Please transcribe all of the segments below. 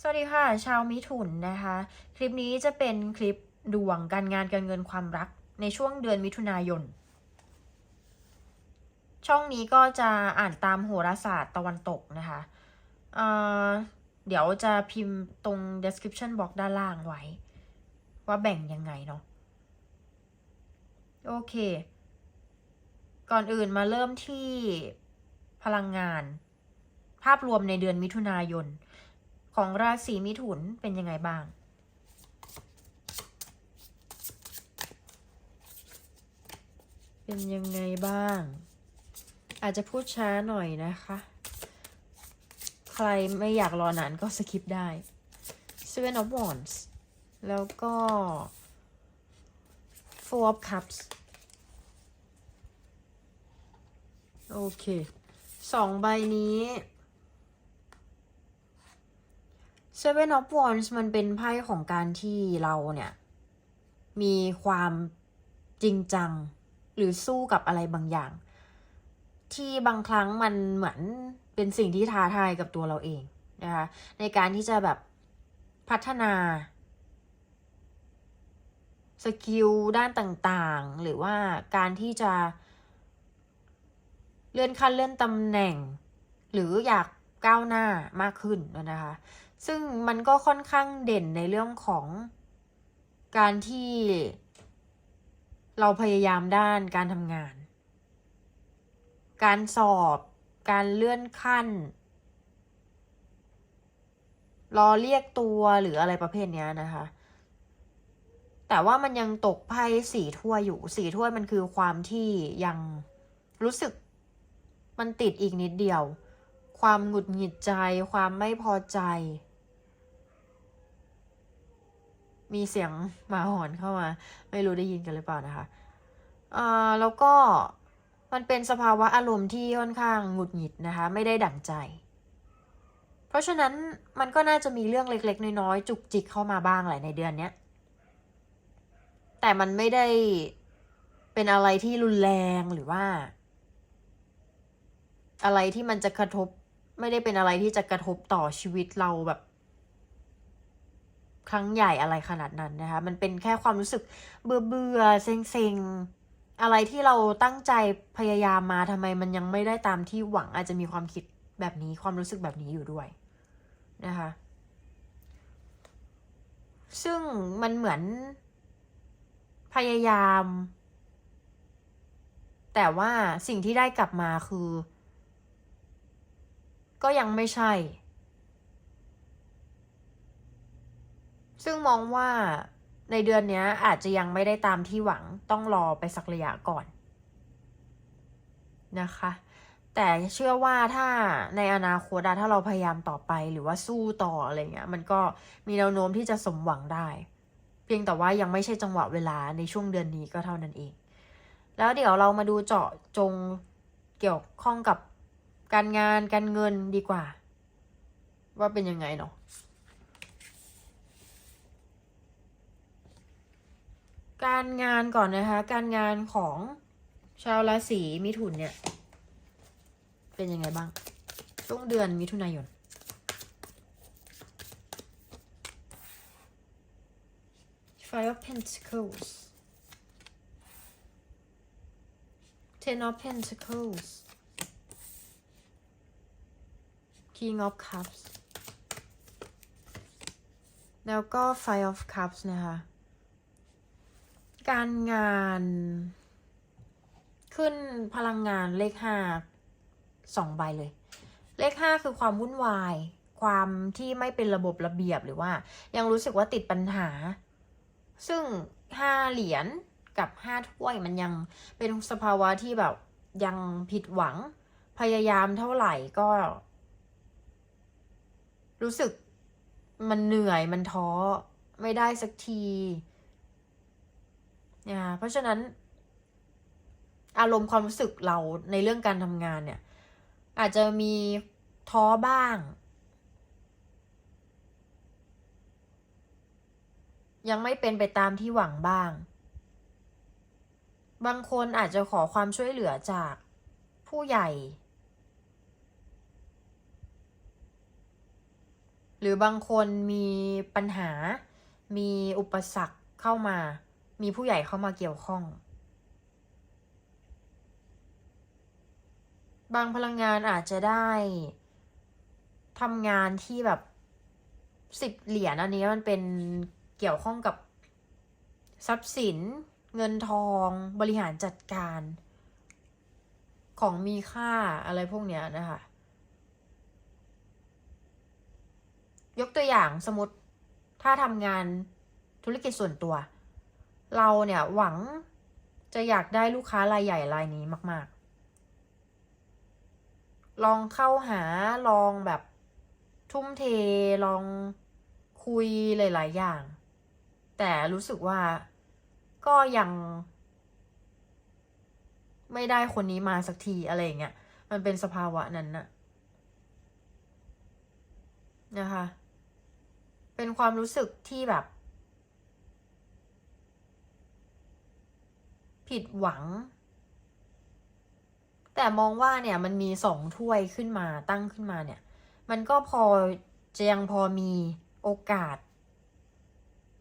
สวัสดีค่ะ ชาวมิถุนนะคะ คลิปนี้จะเป็นคลิปดวงการงานการเงินความรักในช่วงเดือนมิถุนายน ช่องนี้ก็จะอ่านตามโหราศาสตร์ตะวันตกนะคะเเดี๋ยวจะพิมพ์ตรง description box ด้านล่างไว้ ว่าแบ่งยังไงเนาะโอเค ก่อนอื่นมาเริ่มที่พลังงาน ภาพรวมในเดือนมิถุนายน ของราศีมิถุนเป็นยังไงบ้าง เป็นยังไงบ้าง อาจจะพูดช้าหน่อยนะคะ ใครไม่อยากรอนานก็สคิปได้ Seven of Wands แล้วก็ Four of Cups โอเคสองใบนี้ Seven of Wands มันเป็นไพ่ของการที่เราเนี่ย มีความจริงจัง หรือสู้กับอะไรบางอย่าง ที่บางครั้งมันเหมือนเป็นสิ่งที่ท้าทายกับตัวเราเองนะคะในการที่จะแบบพัฒนาสกิลด้านต่างๆ หรือว่าการที่จะ เลื่อนขั้นเลื่อนตำแหน่ง หรืออยากก้าวหน้ามากขึ้นนะคะ ซึ่งมันก็ค่อนข้างเด่นในเรื่องของการที่เราพยายามด้านการทำงาน การสอบ การเลื่อนขั้น รอเรียกตัวหรืออะไรประเภทนี้นะคะ แต่ว่ามันยังตกไพ่สี่ถ้วยอยู่สี่ถ้วยมันคือความที่ยังรู้สึกมันติดอีกนิดเดียว ความหงุดหงิดใจ ความไม่พอใจ มีเสียงหมาหอนเข้ามา ไม่รู้ได้ยินกันหรือเปล่านะคะอ่าแล้วก็มันเป็นสภาวะอารมณ์ที่ค่อนข้างหงุดหงิดนะคะ ไม่ได้ดั่งใจ เพราะฉะนั้นมันก็น่าจะมีเรื่องเล็ก ๆ น้อยๆจุกจิกเข้ามาบ้างแหละในเดือนเนี้ยแต่มันไม่ได้เป็นอะไรที่รุนแรงหรือว่า อะไรที่มันจะกระทบ ไม่ได้เป็นอะไรที่จะกระทบต่อชีวิตเราแบบ ครั้งใหญ่อะไรขนาดนั้นนะคะ มันเป็นแค่ความรู้สึกเบื่อเบื่อเซ็งเซ็งๆอะไรที่เราตั้งใจพยายามมาทำไมมันยังไม่ได้ตามที่หวังอาจจะมีความคิดแบบนี้ความรู้สึกแบบนี้อยู่ด้วยนะคะ ซึ่งมันเหมือนพยายาม แต่ว่าสิ่งที่ได้กลับมาคือ ก็ยังไม่ใช่ ซึ่งมองว่าในเดือนนี้อาจจะยังไม่ได้ตามที่หวังต้องรอไปสักระยะก่อนนะคะ แต่เชื่อว่าถ้าในอนาคตถ้าเราพยายามต่อไปหรือว่าสู้ต่ออะไรเงี้ยมันก็มีแนวโน้มที่จะสมหวังได้ เพียงแต่ว่ายังไม่ใช่จังหวะเวลาในช่วงเดือนนี้ก็เท่านั้นเอง แล้วเดี๋ยวเรามาดูเจาะจงเกี่ยวข้องกับการงานการเงินดีกว่า ว่าเป็นยังไงเนาะ การงานก่อนนะคะ การงานของชาวราศีมิถุนเนี่ย เป็นยังไงบ้าง ช่วงเดือนมิถุนายน Five of Pentacles Ten of Pentacles King of Cups แล้วก็ Five of Cups นะคะ การงาน ขึ้นพลังงานเลขห้าสองใบเลย เลขห้าคือความวุ่นวาย ความที่ไม่เป็นระบบระเบียบหรือว่า ยังรู้สึกว่าติดปัญหา ซึ่งห้าเหรียญกับห้าถ้วยมันยังเป็นสภาวะที่แบบยังผิดหวังพยายามเท่าไหร่ก็ รู้สึกมันเหนื่อยมันท้อ ไม่ได้สักที นะเพราะฉะนั้น อารมณ์ความรู้สึกเราในเรื่องการทำงานเนี่ย อาจจะมีท้อบ้าง ยังไม่เป็นไปตามที่หวังบ้าง บางคนอาจจะขอความช่วยเหลือจากผู้ใหญ่ หรือบางคนมีปัญหามีอุปสรรคเข้ามา มีผู้ใหญ่เข้ามาเกี่ยวข้อง บางพลังงานอาจจะได้ทำงานที่แบบสิบเหรียญอันนี้มันเป็นเกี่ยวข้องกับทรัพย์สิน เงินทองบริหารจัดการ ของมีค่าอะไรพวกเนี้ยนะคะ ยกตัวอย่างสมมติถ้าทำงานธุรกิจส่วนตัว เราเนี่ยหวังจะอยากได้ลูกค้ารายใหญ่รายนี้มาก ๆ ลองเข้าหาลองแบบทุ่มเทลองคุยหลาย ๆ อย่าง แต่รู้สึกว่าก็ยังไม่ได้คนนี้มาสักทีอะไรเงี้ย มันเป็นสภาวะนั้นน่ะนะคะ เป็นความรู้สึกที่แบบ ผิดหวัง แต่มองว่าเนี่ยมันมีสองถ้วยขึ้นมาตั้งขึ้นมาเนี่ย มันก็พอจะยังพอมีโอกาส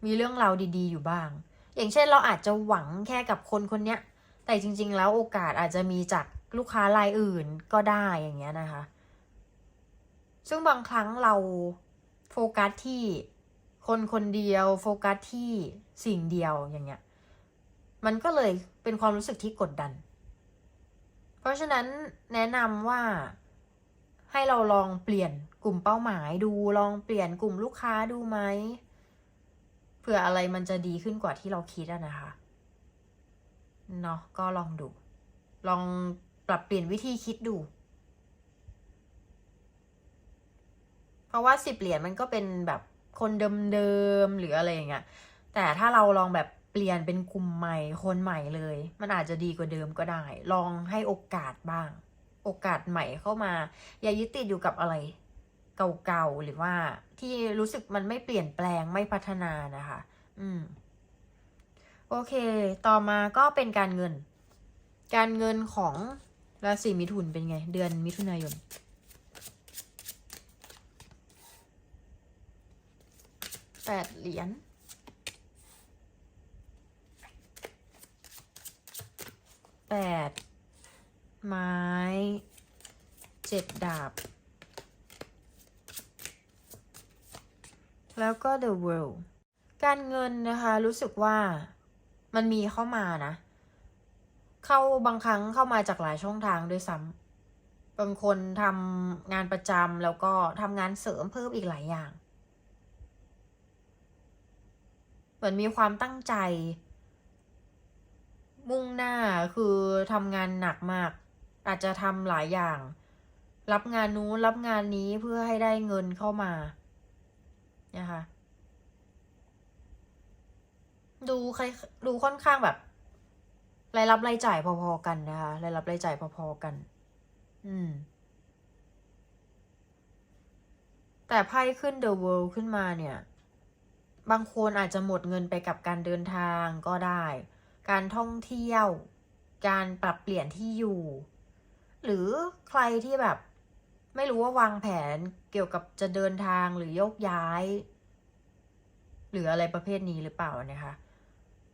มีเรื่องราวดี ๆ อยู่บ้าง อย่างเช่นเราอาจจะหวังแค่กับคนคนเนี้ยแต่จริง ๆ แล้วโอกาสอาจจะมีจากลูกค้ารายอื่นก็ได้อย่างเงี้ยนะคะ ซึ่งบางครั้งเราโฟกัสที่คนคนเดียว โฟกัสที่สิ่งเดียวอย่างเงี้ย มันก็เลยเป็นความรู้สึกที่กดดัน เพราะฉะนั้นแนะนำว่าให้เราลองเปลี่ยนกลุ่มเป้าหมายดูลองเปลี่ยนกลุ่มลูกค้าดูไหมเผื่ออะไรมันจะดีขึ้นกว่าที่เราคิดอะนะคะเนาะก็ลองดู ลองปรับเปลี่ยนวิธีคิดดู เพราะว่าสิบเหรียญมันก็เป็นแบบคนเดิมๆหรืออะไรอย่างเงี้ยแต่ถ้าเราลองแบบ เปลี่ยนเป็นกลุ่มใหม่คนใหม่เลย มันอาจจะดีกว่าเดิมก็ได้ ลองให้โอกาสบ้าง โอกาสใหม่เข้ามา อย่ายึดติดอยู่กับอะไร เก่าๆหรือว่าที่รู้สึกมันไม่เปลี่ยนแปลงไม่พัฒนานะคะ อืม โอเค ต่อมาก็เป็นการเงิน การเงินของราศีมิถุนเป็นไง เดือนมิถุนายนแปดเหรียญ แปดไม้เจ็ดดาบ แล้วก็ the world การเงินนะคะรู้สึกว่ามันมีเข้ามานะ เข้าบางครั้งเข้ามาจากหลายช่องทางด้วยซ้ำบางคนทำงานประจำแล้วก็ทำงานเสริมเพิ่มอีกหลายอย่าง เหมือนมีความตั้งใจ มุ่งหน้าคือทำงานหนักมาก อาจจะทำหลายอย่าง รับงานนู้นรับงานนี้เพื่อให้ได้เงินเข้ามานะคะดูใครดูค่อนข้างแบบรายรับรายจ่ายพอๆกันนะคะรายรับรายจ่ายพอๆกัน อืม แต่ไพ่ขึ้น The World ขึ้นมาเนี่ย บางคนอาจจะหมดเงินไปกับการเดินทางก็ได้ การท่องเที่ยว การปรับเปลี่ยนที่อยู่ หรือใครที่แบบ ไม่รู้ว่าวางแผนเกี่ยวกับจะเดินทางหรือโยกย้าย หรืออะไรประเภทนี้หรือเปล่านะคะ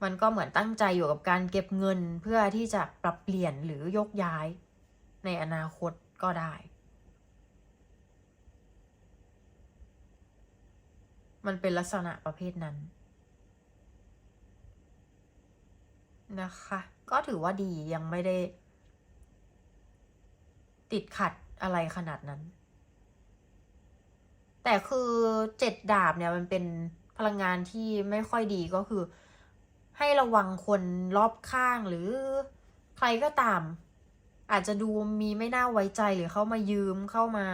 มันก็เหมือนตั้งใจอยู่กับการเก็บเงินเพื่อที่จะปรับเปลี่ยนหรือยกย้าย ในอนาคตก็ได้มันเป็นลักษณะประเภทนั้น นะคะ ก็ถือว่าดียังไม่ได้ ติดขัดอะไรขนาดนั้น แต่คือเจ็ดดาบเนี่ยมันเป็นพลังงานที่ไม่ค่อยดีก็คือ ให้ระวังคนรอบข้างหรือใครก็ตาม อาจจะดูมีไม่น่าไว้ใจหรือเข้ามายืมเข้ามา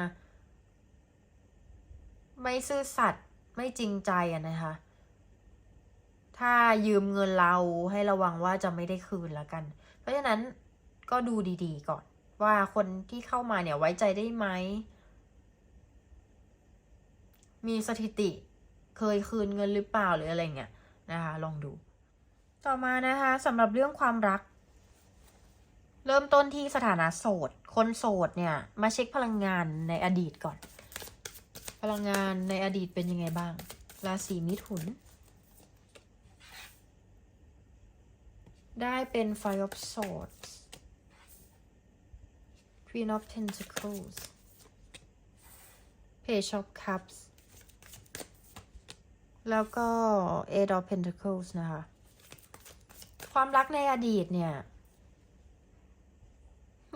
ไม่ซื่อสัตย์ไม่จริงใจอะนะคะ ถ้ายืมเงินเราให้ระวังว่าจะไม่ได้คืนแล้วกัน เพราะฉะนั้นก็ดูดีๆก่อน ว่าคนที่เข้ามาเนี่ยไว้ใจได้ไหม มีสถิติเคยคืนเงินหรือเปล่าหรืออะไรเงี้ยนะคะลองดู ต่อมานะคะสำหรับเรื่องความรัก เริ่มต้นที่สถานะโสด คนโสดเนี่ย มาเช็คพลังงานในอดีตก่อน พลังงานในอดีตเป็นยังไงบ้างราศีมิถุน ได้เป็น Five of Swords Queen of Pentacles Page of Cups แล้วก็ Eight of Pentacles นะคะ ความรักในอดีตเนี่ย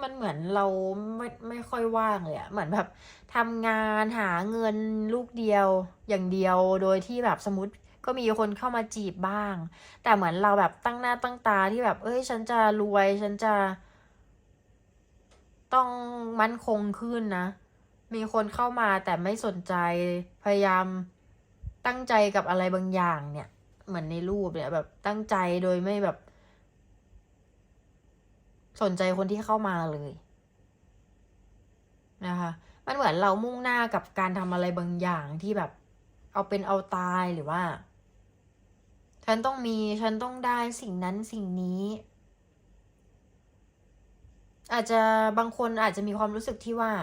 มันเหมือนเราไม่ไม่ค่อยว่างเลยอะเหมือนแบบทำงานหาเงินลูกเดียวอย่างเดียวโดยที่แบบสมมติ ก็มีคนเข้ามาจีบบ้าง แต่เหมือนเราแบบตั้งหน้าตั้งตาที่แบบ เอ้ย ฉันจะรวย ฉันจะ ต้องมั่นคงขึ้นนะ มีคนเข้ามาแต่ไม่สนใจ พยายามตั้งใจกับอะไรบางอย่างเนี่ย เหมือนในรูปเนี่ยแบบตั้งใจโดยไม่แบบ สนใจคนที่เข้ามาเลยนะคะ มันเหมือนเรามุ่งหน้ากับการทำอะไรบางอย่างที่แบบ เอาเป็นเอาตายหรือว่า ฉันต้องมี ฉันต้องได้สิ่งนั้นสิ่งนี้ อาจจะบางคนอาจจะมีความรู้สึกที่ว่า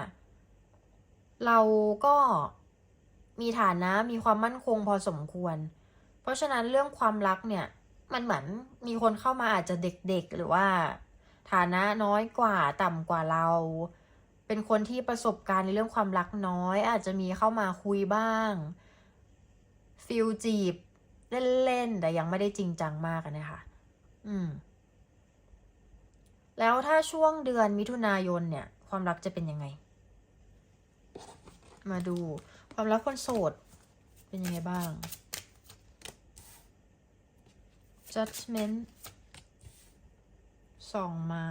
เราก็มีฐานะมีความมั่นคงพอสมควร เพราะฉะนั้นเรื่องความรักเนี่ย มันเหมือนมีคนเข้ามาอาจจะเด็กๆ หรือว่า ฐานะน้อยกว่าต่ำกว่าเรา เป็นคนที่ประสบการณ์ในเรื่องความรักน้อย อาจจะมีเข้ามาคุยบ้างฟิลจีบ เล่นๆแต่ยังไม่ได้จริงจังมากนะคะอืม แล้วถ้าช่วงเดือนมิถุนายนเนี่ย ความรักจะเป็นยังไง มาดูความรักคนโสด เป็นยังไงบ้าง judgment สองไม้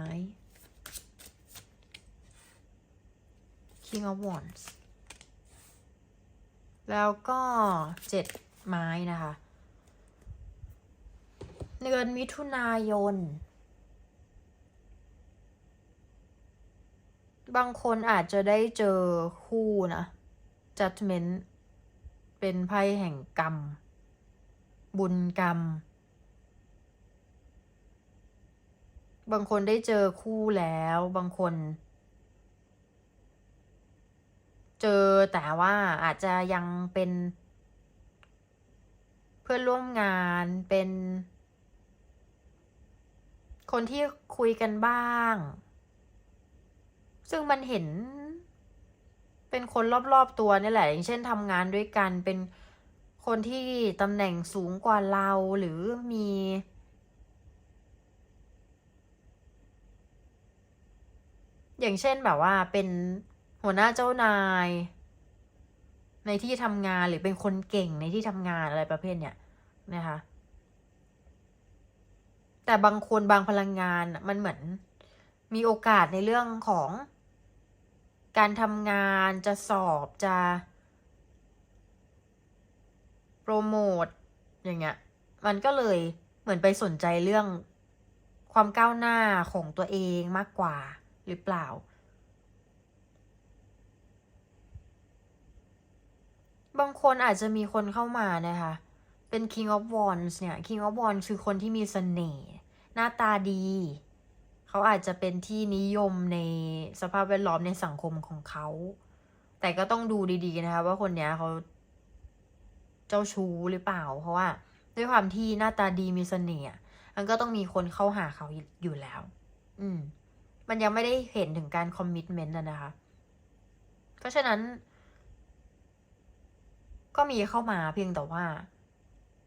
king of wands แล้วก็เจ็ดไม้นะคะ เดือนมิถุนายน บางคนอาจจะได้เจอคู่นะ judgment เป็นไพ่แห่งกรรม บุญกรรม บางคนได้เจอคู่แล้ว บางคน เจอแต่ว่าอาจจะยังเป็น เพื่อนร่วมงานเป็น คนที่คุยกันบ้าง ซึ่งมันเห็น เป็นคนรอบๆตัวนี่แหละ อย่างเช่นทำงานด้วยกัน เป็นคนที่ตำแหน่งสูงกว่าเราหรือมีอย่างเช่นแบบว่าเป็นหัวหน้าเจ้านาย ในที่ทำงานหรือเป็นคนเก่งในที่ทำงานอะไรประเภทเนี้ยนะคะ แต่บางคนบางพลังงานมันเหมือนมีโอกาสในเรื่องของ การทำงานจะสอบจะโปรโมทอย่างเงี้ยมันก็เลยเหมือนไปสนใจเรื่องความก้าวหน้าของตัวเองมากกว่าหรือเปล่า บางคนอาจจะมีคนเข้ามานะคะ เป็น King of Wands เนี่ย King of Wands คือคนที่มีเสน่ห์ น้าตาดี เขาอาจจะเป็นที่นิยมในสภาพแวดล้อมในสังคมของเขา แต่ก็ต้องดูดีๆนะคะว่าคนเนี้ยเขาเจ้าชู้หรือเปล่า เพราะว่า ด้วยความที่หน้าตาดีมีเสน่ห์อะมันก็ต้องมีคนเข้าหาเขาอยู่แล้ว อืม มันยังไม่ได้เห็นถึงการคอมมิชเมนต์นะคะ เพราะฉะนั้น ก็มีเข้ามาเพียงแต่ว่า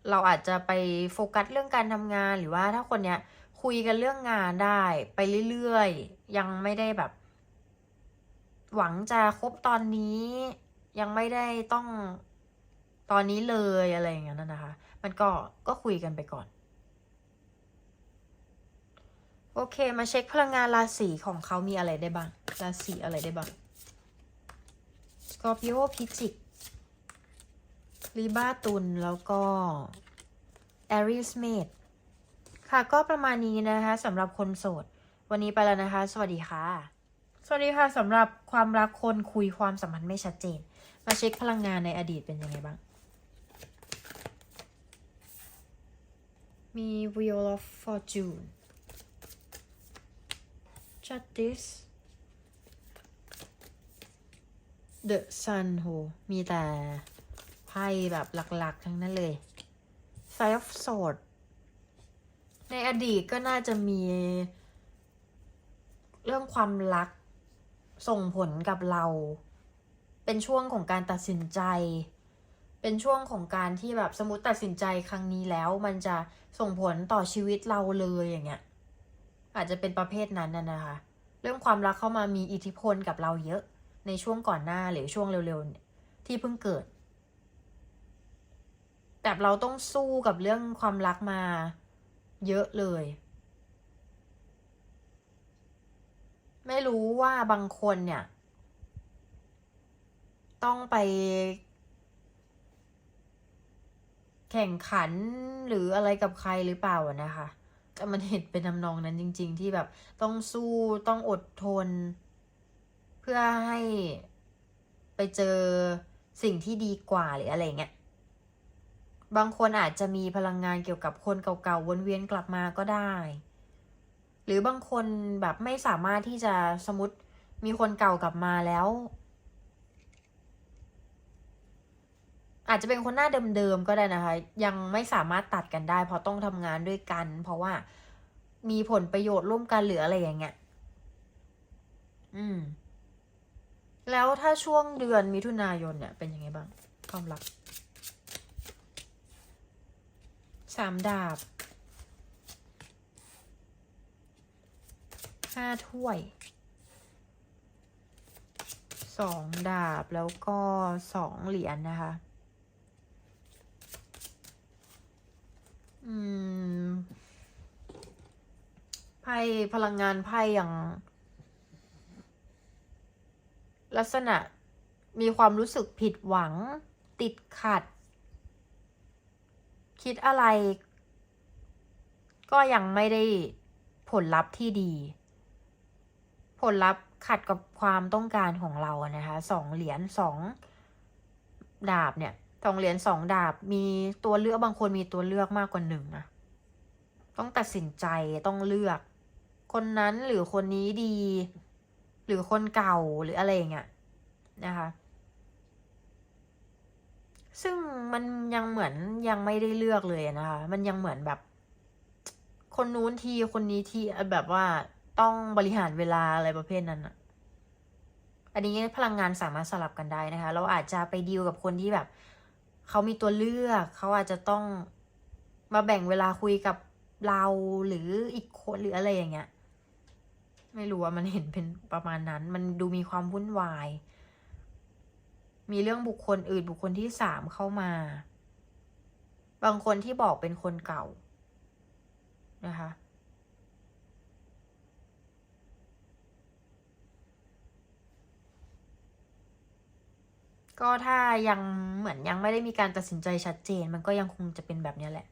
เราอาจจะไปโฟกัสเรื่องการทำงานหรือว่าถ้าคนเนี้ย คุยกันเรื่องงานได้ไปเรื่อยๆ ยังไม่ได้แบบ หวังจะคบตอนนี้ ยังไม่ได้ต้องตอนนี้เลยอะไรอย่างเงี้ยนะคะ มันก็ก็คุยกันไปก่อน โอเค มาเช็คพลังงานราศีของเขามีอะไรได้บ้าง ราศีอะไรได้บ้างสกอร์ปิโอพิจิกลีบาตุลแล้วก็แอริสเมด ค่ะก็ประมาณนี้นะคะสำหรับคนโสด วันนี้ไปแล้วนะคะ สวัสดีค่ะ สวัสดีค่ะสำหรับความรักคนคุยความสัมพันธ์ไม่ชัดเจน มาเช็คพลังงานในอดีตเป็นยังไงบ้าง มี Wheel of Fortune Justice The Sun โหมีแต่ไพ่แบบหลักๆ ทั้งนั้นเลย Five of Swords ในอดีตก็น่าจะมี เรื่องความรักส่งผลกับเรา เป็นช่วงของการตัดสินใจ เป็นช่วงของการที่แบบสมมติตัดสินใจครั้งนี้แล้ว มันจะส่งผลต่อชีวิตเราเลยอย่างเงี้ย อาจจะเป็นประเภทนั้นน่ะนะคะ เรื่องความรักเข้ามามีอิทธิพลกับเราเยอะในช่วงก่อนหน้าหรือช่วงเร็วๆที่เพิ่งเกิดแต่เราต้องสู้กับเรื่องความรักมา เยอะเลย ไม่รู้ว่าบางคนเนี่ย ต้องไป แข่งขันหรืออะไรกับใครหรือเปล่านะคะแต่มันเห็นเป็นทำนองนั้นจริง ๆ ที่แบบต้องสู้ต้องอดทน เพื่อให้ไปเจอสิ่งที่ดีกว่าหรืออะไรเงี้ย บางคนอาจจะมีพลังงานเกี่ยวกับคนเก่าๆวนเวียนกลับมาก็ได้ หรือบางคนแบบไม่สามารถที่จะสมมติมีคนเก่ากลับมาแล้ว อาจจะเป็นคนหน้าเดิมๆก็ได้นะคะ ยังไม่สามารถตัดกันได้ เพราะต้องทำงานด้วยกัน เพราะว่ามีผลประโยชน์ร่วมกันหรืออะไรอย่างเงี้ย อืม แล้วถ้าช่วงเดือนมิถุนายนเนี่ยเป็นยังไงบ้างความรัก สามดาบห้าถ้วยสองดาบแล้วก็สองเหรียญนนะคะ อืม ไพ่พลังงานไพ่อย่าง ลักษณะมีความรู้สึกผิดหวังติดขัด คิดอะไร ก็ยังไม่ได้ผลลัพธ์ที่ดี ผลลัพธ์ขัดกับความต้องการของเรานะคะสองเหรียญสองดาบเนี่ยสองเหรียญสองดาบมีตัวเลือกบางคนมีตัวเลือกมากกว่าหนึ่งนะต้องตัดสินใจต้องเลือก คนนั้นหรือคนนี้ดี หรือคนเก่าหรืออะไรอย่างเงี้ยนะคะ ซึ่งมันยังเหมือนยังไม่ได้เลือกเลยนะคะ มันยังเหมือนแบบ คนนู้นทีคนนี้ทีแบบว่าต้องบริหารเวลาอะไรประเภทนั้นอะอันนี้พลังงานสามารถสลับกันได้นะคะ เราอาจจะไปดีลกับคนที่แบบเขามีตัวเลือก เขาอาจจะต้องมาแบ่งเวลาคุยกับเราหรืออีกคนหรืออะไรอย่างเงี้ย ไม่รู้ว่ามันเห็นเป็นประมาณนั้น มันดูมีความวุ่นวาย มีเรื่องบุคคลอื่นบุคคลที่สามเข้ามา บางคนที่บอกเป็นคนเก่านะคะก็ถ้ายังเหมือนยังไม่ได้มีการตัดสินใจชัดเจน มันก็ยังคงจะเป็นแบบนี้แหละ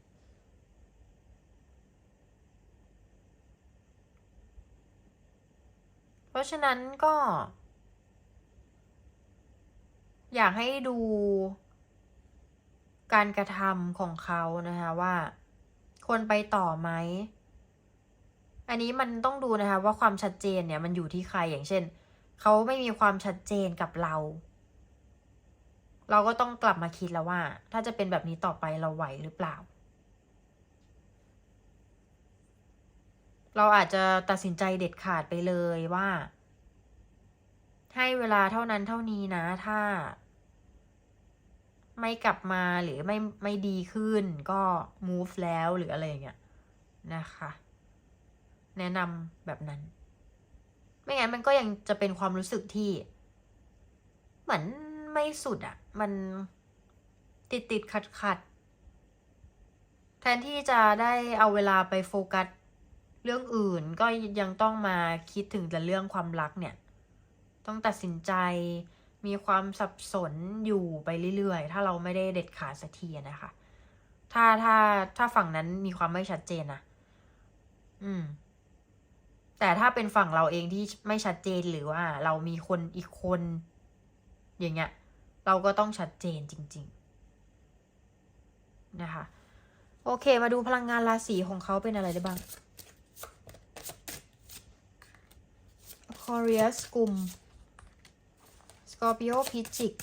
เพราะฉะนั้นก็ อยากให้ดูการกระทำของเขานะคะว่าควรไปต่อไหม อันนี้มันต้องดูนะคะว่าความชัดเจนเนี่ยมันอยู่ที่ใครอย่างเช่น เขาไม่มีความชัดเจนกับเรา เราก็ต้องกลับมาคิดแล้วว่า ถ้าจะเป็นแบบนี้ต่อไปเราไหวหรือเปล่า เราอาจจะตัดสินใจเด็ดขาดไปเลยว่า ให้เวลาเท่านั้นเท่านี้นะ ถ้า ไม่กลับมาหรือไม่ไม่ดีขึ้นก็ move แล้วหรืออะไรอย่างเงี้ยนะคะ แนะนำแบบนั้น ไม่งั้นมันก็ยังจะเป็นความรู้สึกที่ เหมือนไม่สุดอะ่ะ มันติดติดขัดขัดแทนที่จะได้เอาเวลาไปโฟกัสเรื่องอื่นก็ยังต้องมาคิดถึงแต่เรื่องความรักเนี่ย ต้องตัดสินใจ มีความสับสนอยู่ไปเรื่อยๆ ถ้าเราไม่ได้เด็ดขาดสักทีนะคะ ถ้าถ้าถ้าฝั่งนั้นมีความไม่ชัดเจนนะอืม แต่ถ้าเป็นฝั่งเราเองที่ไม่ชัดเจนหรือว่า เรามีคนอีกคน อย่างเงี้ย เราก็ต้องชัดเจนจริง ๆ นะคะ โอเค มาดูพลังงานราศีของเขาเป็นอะไรได้บ้าง Aquarius กลุ่ม Scorpio พิจิก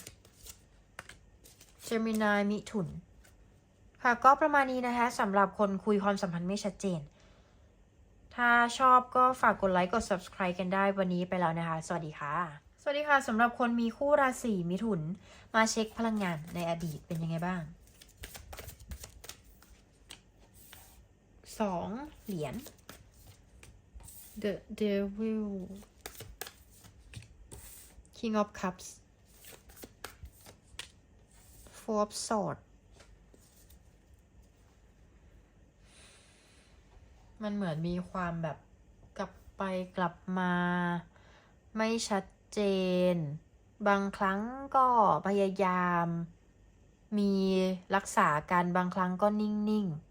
Gemini มิถุน ค่ะก็ประมาณนี้นะคะสำหรับคนคุยความสัมพันธ์ไม่ชัดเจน ถ้าชอบก็ฝากกดไลค์กด subscribe กันได้วันนี้ไปแล้วนะคะ สวัสดีค่ะ สวัสดีค่ะสำหรับคนมีคู่ราศีมิถุน มาเช็คพลังงานในอดีตเป็นยังไงบ้างสองเหรียญ The Devil King of Cups Four of Swords มันเหมือนมีความแบบกลับไปกลับมา ไม่ชัดเจน บางครั้งก็พยายาม มีรักษาการบางครั้งก็นิ่ง ๆ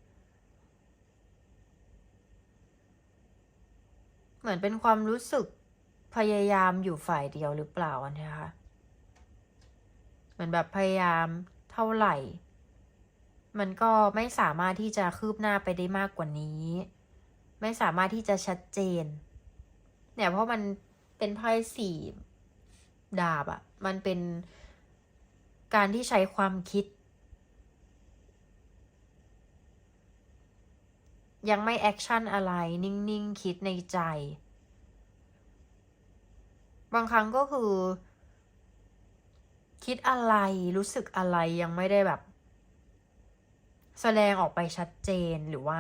เหมือนเป็นความรู้สึก พยายามอยู่ฝ่ายเดียวหรือเปล่าอันเนี้ยคะเหมือนแบบพยายามเท่าไหร่ มันก็ไม่สามารถที่จะคืบหน้าไปได้มากกว่านี้ ไม่สามารถที่จะชัดเจน เนี่ยเพราะมันเป็นไพ่สี่ดาบอะมันเป็นการที่ใช้ความคิด ยังไม่แอคชั่นอะไร นิ่ง ๆ คิดในใจ บางครั้งก็คือ คิดอะไรรู้สึกอะไรยังไม่ได้แบบ แสดงออกไปชัดเจนหรือว่า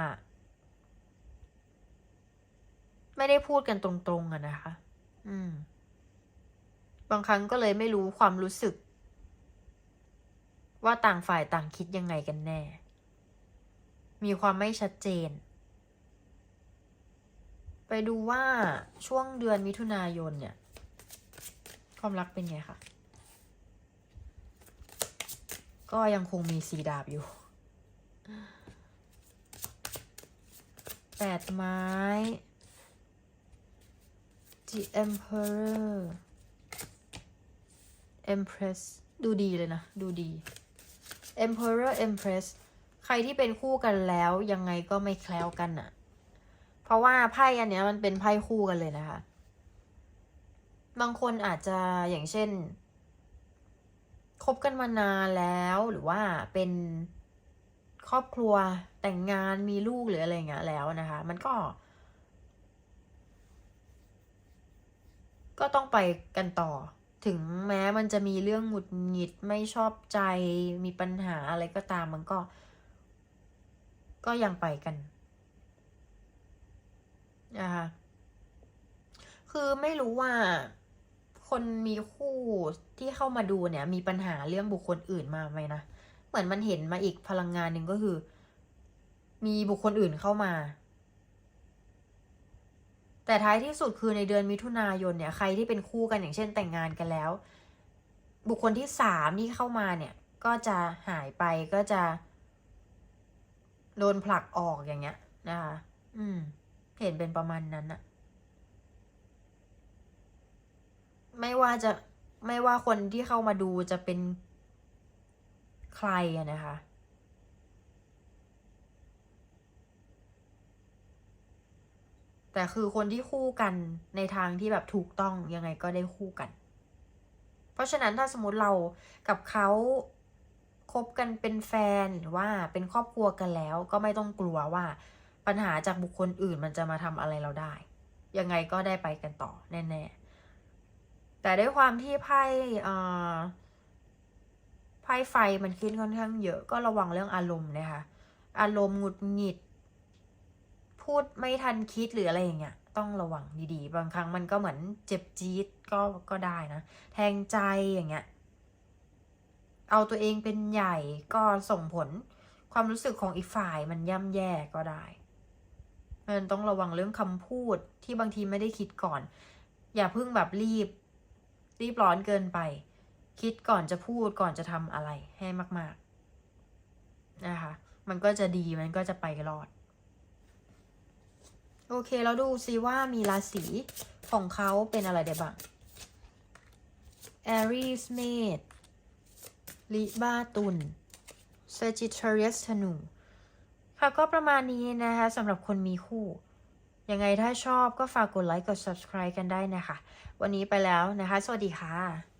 ไม่ได้พูดกันตรงๆอะนะคะ อืม บางครั้งก็เลยไม่รู้ความรู้สึก ว่าต่างฝ่ายต่างคิดยังไงกันแน่ มีความไม่ชัดเจนไปดูว่าช่วงเดือนมิถุนายนเนี่ย ความรักเป็นไงคะก็ยังคงมีสีดาบอยู่แปดไม้ The Emperor Empress ดูดีเลยนะ ดูดี Emperor Empress ใครที่เป็นคู่กันแล้วยังไงก็ไม่แคล้วกันอะเพราะว่าไพ่อันเนี้ยมันเป็นไพ่คู่กันเลยนะคะ บางคนอาจจะอย่างเช่นคบกันมานานแล้วหรือว่าเป็นครอบครัวแต่งงานมีลูกหรืออะไรเงี้ยแล้วนะคะ มันก็ ก็ต้องไปกันต่อ ถึงแม้มันจะมีเรื่องหงุดหงิดไม่ชอบใจมีปัญหาอะไรก็ตามมันก็ ก็ยังไปกันนะคะคือไม่รู้ว่า คนมีคู่ที่เข้ามาดูเนี่ย มีปัญหาเรื่องบุคคลอื่นมาไหมนะ เหมือนมันเห็นมาอีกพลังงานหนึ่งก็คือ มีบุคคลอื่นเข้ามา แต่ท้ายที่สุดคือในเดือนมิถุนายนเนี่ย ใครที่เป็นคู่กันอย่างเช่นแต่งงานกันแล้ว บุคคลที่สามที่เข้ามาเนี่ย ก็จะหายไปก็จะ โดนผลักออกอย่างเงี้ยนะคะ อืม เห็นเป็นประมาณนั้นอะ ไม่ว่าจะไม่ว่าคนที่เข้ามาดูจะเป็นใครนะคะ แต่คือคนที่คู่กันในทางที่แบบถูกต้องยังไงก็ได้คู่กัน เพราะฉะนั้นถ้าสมมติเรากับเขาคบกันเป็นแฟนหรือว่าเป็นครอบครัวกันแล้ว ก็ไม่ต้องกลัวว่าปัญหาจากบุคคลอื่นมันจะมาทำอะไรเราได้ ยังไงก็ได้ไปกันต่อแน่ ๆ แต่ด้วยความที่ไพ่ไพ่ไฟมันขึ้นค่อนข้างเยอะก็ระวังเรื่องอารมณ์นะคะอารมณ์หงุดหงิด พูดไม่ทันคิดหรืออะไรอย่างเงี้ยต้องระวังดีๆ บางครั้งมันก็เหมือนเจ็บจี๊ดก็ก็ได้นะ แทงใจอย่างเงี้ย เอาตัวเองเป็นใหญ่ก็ส่งผลความรู้สึกของอีกฝ่ายมันย่ำแย่ก็ได้ มันต้องระวังเรื่องคำพูดที่บางทีไม่ได้คิดก่อน อย่าเพิ่งแบบรีบ รีบร้อนเกินไป คิดก่อนจะพูดก่อนจะทำอะไรให้มาก ๆ นะคะ มันก็จะดีมันก็จะไปรอด โอเคแล้วดูซิว่ามีราศีของเขาเป็นอะไรได้บ้าง Aries เมษลิบาตุล Sagittarius ธนูค่ะก็ประมาณนี้นะคะสำหรับคนมีคู่ ยังไงถ้าชอบก็ฝากกดไลค์กด subscribe กันได้นะคะ วันนี้ไปแล้วนะคะ สวัสดีค่ะ